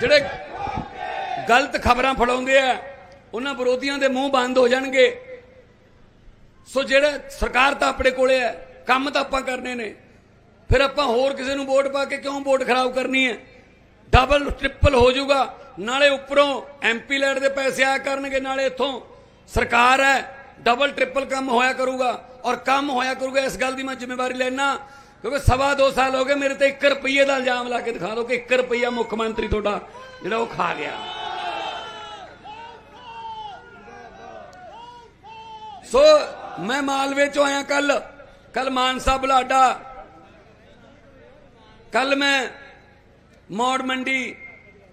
ਜਿਹੜੇ ਗਲਤ ਖਬਰਾਂ ਫੜਾਉਂਦੇ ਆ, ਉਹਨਾਂ ਵਿਰੋਧੀਆਂ ਦੇ ਮੂੰਹ ਬੰਦ ਹੋ ਜਾਣਗੇ। ਸੋ ਜਿਹੜਾ ਸਰਕਾਰ ਤਾਂ ਆਪਣੇ ਕੋਲੇ ਹੈ, ਕੰਮ ਤਾਂ ਆਪਾਂ ਕਰਨੇ ਨੇ। ਫਿਰ ਆਪਾਂ ਹੋਰ ਕਿਸੇ ਨੂੰ ਵੋਟ ਪਾ ਕੇ ਕਿਉਂ ਵੋਟ ਖਰਾਬ ਕਰਨੀ ਹੈ? ਡਬਲ ਟ੍ਰਿਪਲ ਹੋ ਜਾਊਗਾ। ਨਾਲੇ ਉੱਪਰੋਂ ਐਮਪੀ ਲੈਟ ਦੇ ਪੈਸੇ ਆਇਆ ਕਰਨਗੇ, ਨਾਲੇ ਇੱਥੋਂ ਸਰਕਾਰ ਹੈ ਡਬਲ ਟ੍ਰਿਪਲ ਕੰਮ ਹੋਇਆ ਕਰੂਗਾ। ਔਰ ਕੰਮ ਹੋਇਆ ਕਰੂਗਾ, ਇਸ ਗੱਲ ਦੀ ਮੈਂ ਜ਼ਿੰਮੇਵਾਰੀ ਲੈਣਾ ਕਿਉਂਕਿ ਸਵਾ ਦੋ ਸਾਲ ਹੋ ਗਏ ਮੇਰੇ ਤੇ 1 ਰੁਪਏ ਦਾ ਇਲਜ਼ਾਮ ਲਾ ਕੇ ਦਿਖਾ ਦਿਓ ਕਿ 1 ਰੁਪਈਆ ਮੁੱਖ ਮੰਤਰੀ ਤੁਹਾਡਾ ਜਿਹੜਾ ਉਹ ਖਾ ਗਿਆ। ਸੋ ਮੈਂ ਮਾਲਵੇ ਚੋਂ ਆਇਆ ਕੱਲ ਕੱਲ ਮਾਨਸਾ, ਬੁਲਾਡਾ, ਕੱਲ ਮੈਂ ਮੌੜ ਮੰਡੀ,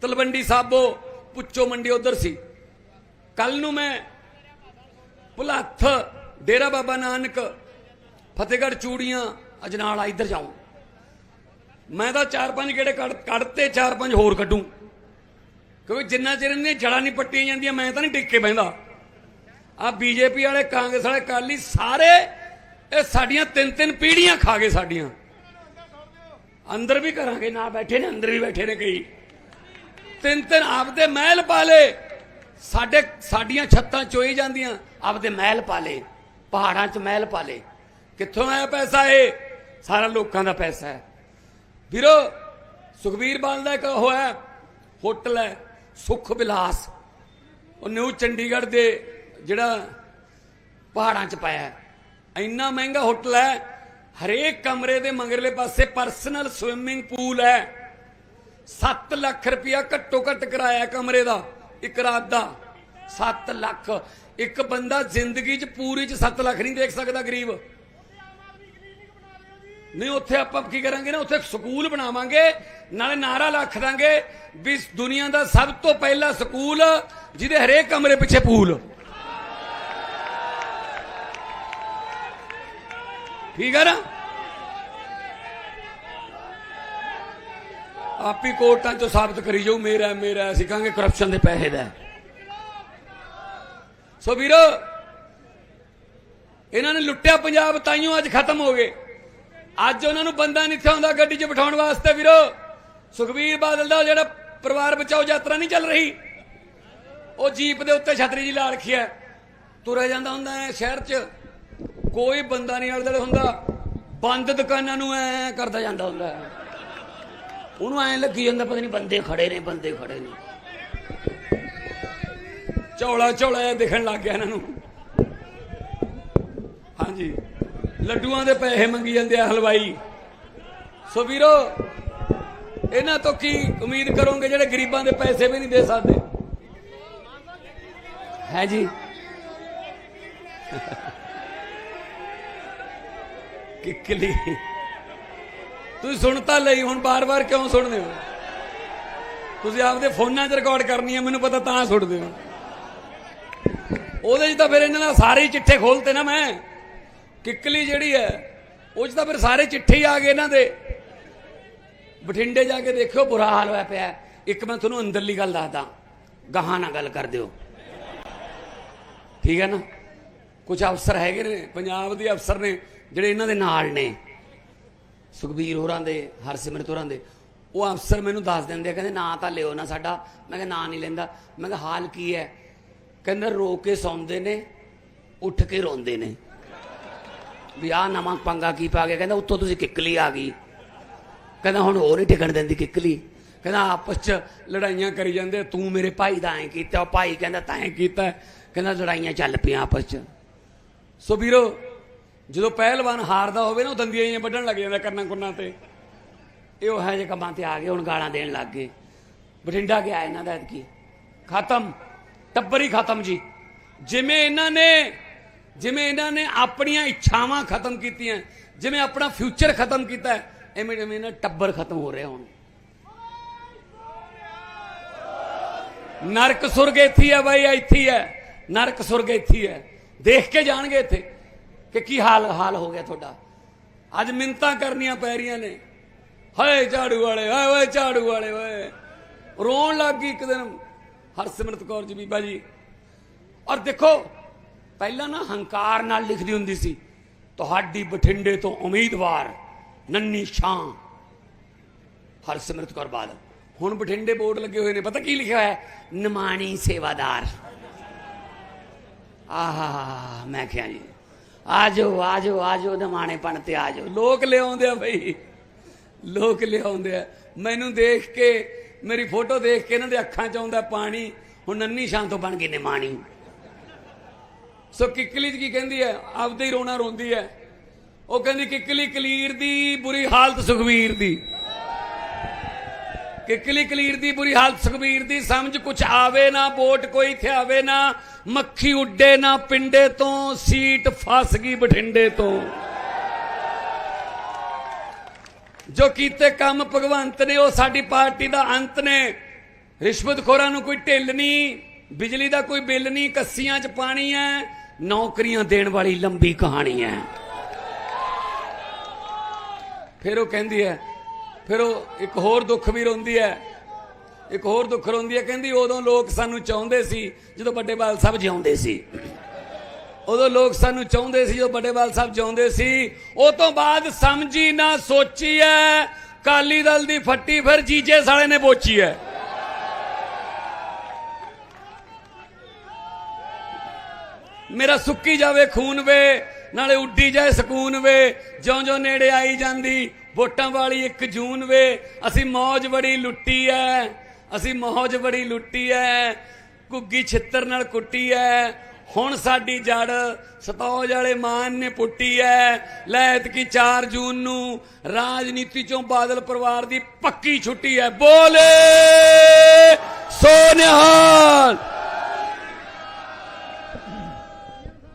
ਤਲਵੰਡੀ ਸਾਬੋ ਪੁੱਚੋ ਮੰਡੀ ਉਧਰ ਸੀ। ਕੱਲ ਨੂੰ ਮੈਂ ਭੁਲੱਥ ਡੇਰਾ ਬਾਬਾ ਨਾਨਕ, ਫਤਿਹਗੜ੍ਹ ਚੂੜੀਆਂ ਅਜਨਾਲਾ ਇੱਧਰ ਜਾਉਂ ਮੈਂ ਤਾਂ ਚਾਰ ਪੰਜ ਗੇੜੇ ਕੱਢ ਕੱਢਤੇ ਚਾਰ ਪੰਜ ਹੋਰ ਕੱਢੂ। ਕਿਉਂਕਿ ਜਿੰਨਾ ਚਿਰ ਇਹਦੀਆਂ ਜੜਾਂ ਨਹੀਂ ਪੱਟੀਆਂ ਜਾਂਦੀਆਂ, ਮੈਂ ਤਾਂ ਨਹੀਂ ਟਿਕ ਕੇ ਬਹਿੰਦਾ। ਆ ਬੀਜੇਪੀ ਵਾਲੇ, ਕਾਂਗਰਸ ਵਾਲੇ ਕਾਲੀ ਸਾਰੇ ਇਹ ਸਾਡੀਆਂ ਤਿੰਨ ਤਿੰਨ ਪੀੜੀਆਂ ਖਾ ਗਏ ਸਾਡੀਆਂ। ਅੰਦਰ ਵੀ ਕਰਾਂਗੇ, ਨਾ ਬੈਠੇ ਨੇ, ਅੰਦਰ ਵੀ ਬੈਠੇ ਨੇ ਕਈ। ਤਿੰਨ ਤਿੰਨ ਆਪਦੇ ਮਹਿਲ ਪਾਲੇ ਸਾਡੇ, ਸਾਡੀਆਂ ਛੱਤਾਂ ਚੋਈ ਜਾਂਦੀਆਂ, ਆਪਦੇ ਮਹਿਲ ਪਾਲੇ ਪਹਾੜਾਂ 'ਚ ਮਹਿਲ ਪਾਲੇ ਕਿੱਥੋਂ ਆਇਆ ਪੈਸਾ ਇਹ? ਸਾਰਾ ਲੋਕਾਂ ਦਾ ਪੈਸਾ ਹੈ। ਵੀਰੋ, ਸੁਖਬੀਰ ਬਾਲ ਦਾ ਇੱਕ ਹੋਇਆ ਹੋਟਲ ਹੈ, ਸੁਖ ਵਿਲਾਸ। ਉਹ ਨਿਊ ਚੰਡੀਗੜ੍ਹ ਦੇ ਜਿਹੜਾ ਪਹਾੜਾਂ 'ਚ ਪਾਇਆ ਇੰਨਾ ਮਹਿੰਗਾ ਹੋਟਲ ਹੈ, ਹਰੇਕ ਕਮਰੇ ਦੇ ਮੰਗਰਲੇ ਪਾਸੇ ਪਰਸਨਲ ਸਵਿਮਿੰਗ ਪੂਲ ਹੈ। 7 ਲੱਖ ਰੁਪਇਆ ਘੱਟੋ ਘੱਟ ਕਿਰਾਇਆ ਕਮਰੇ ਦਾ, ਇੱਕ ਰਾਤ ਦਾ। 7 ਲੱਖ। ਇੱਕ ਬੰਦਾ ਜ਼ਿੰਦਗੀ 'ਚ ਪੂਰੀ 'ਚ 7 ਲੱਖ ਨਹੀਂ ਦੇਖ ਸਕਦਾ ਗਰੀਬ। ਨਹੀਂ, ਉੱਥੇ ਆਪਾਂ ਕੀ ਕਰਾਂਗੇ ਨਾ, ਉੱਥੇ ਸਕੂਲ ਬਣਾਵਾਂਗੇ, ਨਾਲੇ ਨਾਰਾ ਲੱਖ ਦਾਂਗੇ ਵੀ ਦੁਨੀਆ ਦਾ ਸਭ ਤੋਂ ਪਹਿਲਾ ਸਕੂਲ ਜਿਹਦੇ ਹਰੇਕ ਕਮਰੇ ਪਿੱਛੇ ਪੂਲ। ਠੀਕ ਹੈ ਨਾ? ਆਪੀ ਕੋਰਟਾਂ ਚੋਂ ਸਾਬਤ ਕਰੀ ਜਾਊ ਮੇਰਾ ਮੇਰਾ, ਅਸੀਂ ਕਹਾਂਗੇ ਕਰਪਸ਼ਨ ਦੇ ਪੈਸੇ ਦਾ। ਸੋ ਵੀਰੋ, ਇਹਨਾਂ ਨੇ ਲੁੱਟਿਆ ਪੰਜਾਬ, ਤਾਈਓ ਅੱਜ ਖਤਮ ਹੋ ਗਏ। ਅੱਜ ਉਹਨਾਂ ਨੂੰ ਬੰਦਾ ਨਹੀਂ ਇੱਥੇ ਗੱਡੀ 'ਚ ਬਿਠਾਉਣ ਵਾਸਤੇ ਵੀਰੋ। ਸੁਖਬੀਰ ਬਾਦਲ ਦਾ ਜਿਹੜਾ ਪਰਿਵਾਰ ਬਚਾਓ ਯਾਤਰਾ ਨਹੀਂ ਚੱਲ ਰਹੀ। ਉਹ ਜੀਪ ਦੇ ਉੱਤੇ ਛਤਰੀ ਜੀ ਲਾ ਰੱਖੀ ਹੈ। ਤੁਰਿਆ ਜਾਂਦਾ ਹੁੰਦਾ ਹੈ ਸ਼ਹਿਰ 'ਚ। ਕੋਈ ਬੰਦਾ ਨਹੀਂ ਆਲੇ ਹੁੰਦਾ। ਬੰਦ ਦੁਕਾਨਾਂ ਨੂੰ ਐ ਕਰਦਾ ਜਾਂਦਾ ਹੁੰਦਾ ਹੈ। ਉਹਨੂੰ ਐ ਲੱਗੀ ਜਾਂਦਾ ਪਤਾ ਨਹੀਂ ਬੰਦੇ ਖੜੇ ਨੇ, ਬੰਦੇ ਖੜੇ ਨੇ। ਚੌਲਾ ਚੌਲਾ ਦਿਖਣ ਲੱਗ ਗਿਆ ਇਹਨਾਂ ਨੂੰ। ਹਾਂਜੀ। ਲੱਡੂਆਂ ਦੇ ਪੈਸੇ ਮੰਗੀ ਜਾਂਦੇ ਆ ਹਲਵਾਈ। ਸੋ ਵੀਰੋ, ਇਹਨਾਂ ਤੋਂ ਕੀ ਉਮੀਦ ਕਰੋਗੇ ਜਿਹੜੇ ਗਰੀਬਾਂ ਦੇ ਪੈਸੇ ਵੀ ਨਹੀਂ ਦੇ ਸਕਦੇ? ਹੈ ਜੀ। ਕਿੱਕਲੀ। ਤੁਸੀਂ ਸੁਣਤਾ ਲਈ, ਹੁਣ ਬਾਰ-ਬਾਰ ਕਿਉਂ ਸੁਣਦੇ ਹੋ? ਤੁਸੀਂ ਆਪਦੇ ਫੋਨਾਂ 'ਚ ਰਿਕਾਰਡ ਕਰਨੀ ਹੈ, ਮੈਨੂੰ ਪਤਾ ਤਾਂ ਸੁਣਦੇ ਹੋ। ਉਹਦੇ 'ਚ ਤਾਂ ਫਿਰ ਇਹਨਾਂ ਦਾ ਸਾਰੇ ਹੀ ਚਿੱਠੇ ਖੋਲਤੇ ਨਾ ਮੈਂ। ਕਿੱਕਲੀ ਜਿਹੜੀ ਹੈ, ਉਹ 'ਚ ਤਾਂ ਫਿਰ ਸਾਰੇ ਚਿੱਠੇ ਹੀ ਆ ਗਏ ਇਹਨਾਂ ਦੇ। ਬਠਿੰਡੇ ਜਾ ਕੇ ਦੇਖਿਓ, ਬੁਰਾ ਹਾਲ ਹੋਇਆ ਪਿਆ ਇੱਕ ਮੈਂ ਤੁਹਾਨੂੰ ਅੰਦਰਲੀ ਗੱਲ ਦੱਸਦਾ, ਗਾਹਾਂ ਨਾਲ ਗੱਲ ਕਰ ਦਿਓ। ਠੀਕ ਹੈ ਨਾ? ਕੁਝ ਅਫਸਰ ਹੈਗੇ ਨੇ, ਪੰਜਾਬ ਦੇ ਅਫਸਰ ਨੇ, ਜਿਹੜੇ ਇਹਨਾਂ ਦੇ ਨਾਲ ਨੇ। ਸੁਖਬੀਰ ਹੋਰਾਂ ਦੇ, ਹਰਸਿਮਰਤ ਹੋਰਾਂ ਦੇ। ਉਹ ਅਫਸਰ ਮੈਨੂੰ ਦੱਸ ਦਿੰਦੇ ਕਹਿੰਦੇ, ਨਾਂ ਤਾਂ ਲਿਓ ਨਾ ਸਾਡਾ। ਮੈਂ ਕਿਹਾ, ਨਾਂ ਨਹੀਂ ਲੈਂਦਾ। ਮੈਂ ਕਿਹਾ, ਹਾਲ ਕੀ ਹੈ? ਕਹਿੰਦਾ, ਰੋ ਕੇ ਸੌਂਦੇ ਨੇ, ਉੱਠ ਕੇ ਰੋਂਦੇ ਨੇ। ਵੀ ਆਹ ਨਵਾਂ ਪੰਗਾ ਕੀ ਪਾ ਗਿਆ? ਕਹਿੰਦਾ ਉੱਤੋਂ ਤੁਸੀਂ ਕਿੱਕਲੀ ਆ ਗਈ। ਕਹਿੰਦਾ ਹੁਣ ਹੋਰ ਨਹੀਂ ਟਿਕਣ ਦਿੰਦੀ ਕਿੱਕਲੀ ਕਹਿੰਦਾ ਆਪਸ ਚ ਲੜਾਈਆਂ ਕਰੀ ਜਾਂਦੇ, ਤੂੰ ਮੇਰੇ ਭਾਈ ਦਾ ਐ ਕੀਤਾ, ਉਹ ਭਾਈ ਕਹਿੰਦਾ ਤਾਂ ਕੀਤਾ। ਕਹਿੰਦਾ ਲੜਾਈਆਂ ਚੱਲ ਪਈਆਂ ਆਪਸ ਚ। ਸੋ ਵੀਰੋ, ਜਦੋਂ ਪਹਿਲਵਾਨ ਹਾਰਦਾ ਹੋਵੇ ਨਾ, ਉਹ ਦੰਦੀਆਂ ਜਿਹੀਆਂ ਵੱਢਣ ਲੱਗ ਜਾਂਦਾ ਕੰਨਾਂ ਕੁੰਨਾਂ ਤੇ। ਇਹ ਉਹ ਹੈ ਜੇ ਕੰਮਾਂ ਤੇ ਆ ਗਏ, ਹੁਣ ਗਾਲਾਂ ਦੇਣ ਲੱਗ ਗਏ। ਬਠਿੰਡਾ ਗਿਆ ਇਹਨਾਂ ਦਾ ਐਤਕੀ। ਖਤਮ। ਟੱਬਰ ਹੀ ਖਤਮ ਜੀ। ਜਿਵੇਂ ਇਹਨਾਂ ਨੇ ਜਿਵੇਂ ਇਹਨਾਂ ਨੇ ਆਪਣੀਆਂ ਇੱਛਾਵਾਂ ਖਤਮ ਕੀਤੀਆਂ ਜਿਵੇਂ ਆਪਣਾ ਫਿਊਚਰ ਖਤਮ ਕੀਤਾ ਹੈ, ਐਵੇਂ ਐਵੇਂ ਇਹਨਾਂ ਟੱਬਰ ਖਤਮ ਹੋ ਰਿਹਾ ਹੁਣ। ਨਰਕ ਸੁਰਗ ਇੱਥੇ ਹੈ ਬਾਈ ਇੱਥੇ ਹੈ ਨਰਕ ਸੁਰਗ ਇੱਥੇ ਹੈ ਦੇਖ ਕੇ ਜਾਣਗੇ ਇੱਥੇ ਕਿ ਕੀ ਹਾਲ ਹਾਲ ਹੋ ਗਿਆ ਤੁਹਾਡਾ। ਅੱਜ ਮਿੰਤਾਂ ਕਰਨੀਆਂ ਪੈ ਰਹੀਆਂ ਨੇ। ਹਾਏ ਝਾੜੂ ਵਾਲੇ ਹਾਏ ਓਏ ਝਾੜੂ ਵਾਲੇ ਓਏ। ਰੋਣ ਲੱਗ ਗਈ ਇੱਕ ਦਿਨ। ਹਰਸਿਮਰਤ ਕੌਰ ਜੀ ਬੀਬਾ ਜੀ। ਔਰ ਦੇਖੋ ਪਹਿਲਾਂ ਨਾ ਹੰਕਾਰ ਨਾਲ ਲਿਖਦੀ ਹੁੰਦੀ ਸੀ, ਤੁਹਾਡੀ ਬਠਿੰਡੇ ਤੋਂ ਉਮੀਦਵਾਰ ਨੰਨੀ ਸ਼ਾਂ ਹਰਸਿਮਰਤ ਕੌਰ ਬਾਦਲ। ਹੁਣ ਬਠਿੰਡੇ ਬੋਰਡ ਲੱਗੇ ਹੋਏ ਨੇ, ਪਤਾ ਕੀ ਲਿਖਿਆ ਹੋਇਆ? ਹੈ ਨਿਮਾਣੀ ਸੇਵਾਦਾਰ। ਆਹਾ, ਮੈਂ ਕਿਹਾ ਜੀ, ਆਜੋ ਆਜੋ ਆਜੋ, ਨਿਮਾਣੇਪਣ ਤੇ ਆਜੋ। ਲੋਕ ਲਿਆਉਂਦੇ ਆ ਬਈ, ਲੋਕ ਲਿਆਉਂਦੇ ਆ। ਮੈਨੂੰ ਦੇਖ ਕੇ, ਮੇਰੀ ਫੋਟੋ ਦੇਖ ਕੇ ਇਹਨਾਂ ਦੇ ਅੱਖਾਂ 'ਚ ਆਉਂਦਾ ਪਾਣੀ, ਹੁਣ ਨੰਨੀ ਸ਼ਾਂ ਤੋਂ ਬਣ ਗਈ ਨਿਮਾਣੀ। ਸੋ ਕਿੱਕਲੀ 'ਚ ਕੀ ਕਹਿੰਦੀ ਹੈ? ਆਪਦੇ ਹੀ ਰੋਣਾ ਰੋਂਦੀ ਹੈ। ਉਹ ਕਹਿੰਦੀ, ਕਿੱਕਲੀ ਕਲੀਰ ਦੀ ਬੁਰੀ ਹਾਲਤ ਸੁਖਵੀਰ ਦੀ। ਕਿਕਲੀ ਕਲੀਰ ਦੀ ਬੁਰੀ ਹਾਲਤ ਸੁਖਬੀਰ ਦੀ, ਸਮਝ ਕੁਛ ਆਵੇ ਨਾ, ਵੋਟ ਕੋਈ ਥਿਆਵੇ ਨਾ, ਮੱਖੀ ਉੱਡੇ ਨਾ, ਪਿੰਡੇ ਤੋਂ, ਸੀਟ ਫਸ ਗਈ ਬਠਿੰਡੇ ਤੋਂ। ਜੋ ਕੀਤੇ ਕੰਮ ਭਗਵੰਤ ਨੇ, ਉਹ ਸਾਡੀ ਪਾਰਟੀ ਦਾ ਅੰਤ ਨੇ। ਰਿਸ਼ਵਤਖੋਰਾਂ ਨੂੰ ਕੋਈ ਢਿੱਲ ਨਹੀਂ, ਬਿਜਲੀ ਦਾ ਕੋਈ ਬਿੱਲ ਨਹੀਂ, ਕੱਸੀਆਂ 'ਚ ਪਾਣੀ ਹੈ ਨੌਕਰੀਆਂ ਦੇਣ ਵਾਲੀ ਲੰਬੀ ਕਹਾਣੀ ਹੈ। ਫਿਰ ਉਹ ਕਹਿੰਦੀ ਹੈ, ਫਿਰ ਉਹ ਇੱਕ ਹੋਰ ਦੁੱਖ ਵੀ ਰੋਂਦੀ ਹੈ। ਇੱਕ ਹੋਰ ਦੁੱਖ ਰੋਂਦੀ ਹੈ, ਕਹਿੰਦੀ ਉਦੋਂ ਲੋਕ ਸਾਨੂੰ ਚਾਹੁੰਦੇ ਸੀ ਜਦੋਂ ਵੱਡੇ ਬਾਲ ਸਾਹਿਬ ਜਿਉਂਦੇ ਸੀ। ਉਦੋਂ ਲੋਕ ਸਾਨੂੰ ਚਾਹੁੰਦੇ ਸੀ ਜਦੋਂ ਵੱਡੇ ਬਾਲ ਸਾਹਿਬ ਜਿਉਂਦੇ ਸੀ। ਉਹ ਤੋਂ ਬਾਅਦ ਸਮਝੀ ਨਾ ਸੋਚੀ ਐ ਕਾਲੀ ਦਲ ਦੀ ਫੱਟੀ ਫਿਰ ਜੀਜੇ ਸਾਲੇ ਨੇ ਬੋਚੀ ਐ ਮੇਰਾ ਸੁੱਕੀ ਜਾਵੇ ਖੂਨ ਵੇ, ਨਾਲੇ ਉੱਡੀ ਜਾਏ ਸਕੂਨ ਵੇ। ਜਿਉਂ-ਜਿਉਂ ਨੇੜੇ ਆਈ ਜਾਂਦੀ, ਵੋਟਾਂ ਵਾਲੀ 1 ਜੂਨ ਵੇ। ਅਸੀਂ ਮੌਜ ਬੜੀ ਲੁੱਟੀ ਐ, ਅਸੀਂ ਮੌਜ ਬੜੀ ਲੁੱਟੀ ਐ। ਕੁੱਗੀ ਛਿੱਤਰ ਨਾਲ ਕੁੱਟੀ ਐ। ਹੁਣ ਸਾਡੀ ਜੜ ਸਤੌਜ ਵਾਲੇ ਮਾਨ ਨੇ ਪੁੱਟੀ ਐ। ਲੈਤ ਕੀ 4 ਜੂਨ ਨੂੰ ਰਾਜਨੀਤੀ ਚੋਂ ਬਾਦਲ ਪਰਿਵਾਰ ਦੀ ਪੱਕੀ ਛੁੱਟੀ ਐ। ਬੋਲੇ ਸੋ ਨਿਹਾਲ!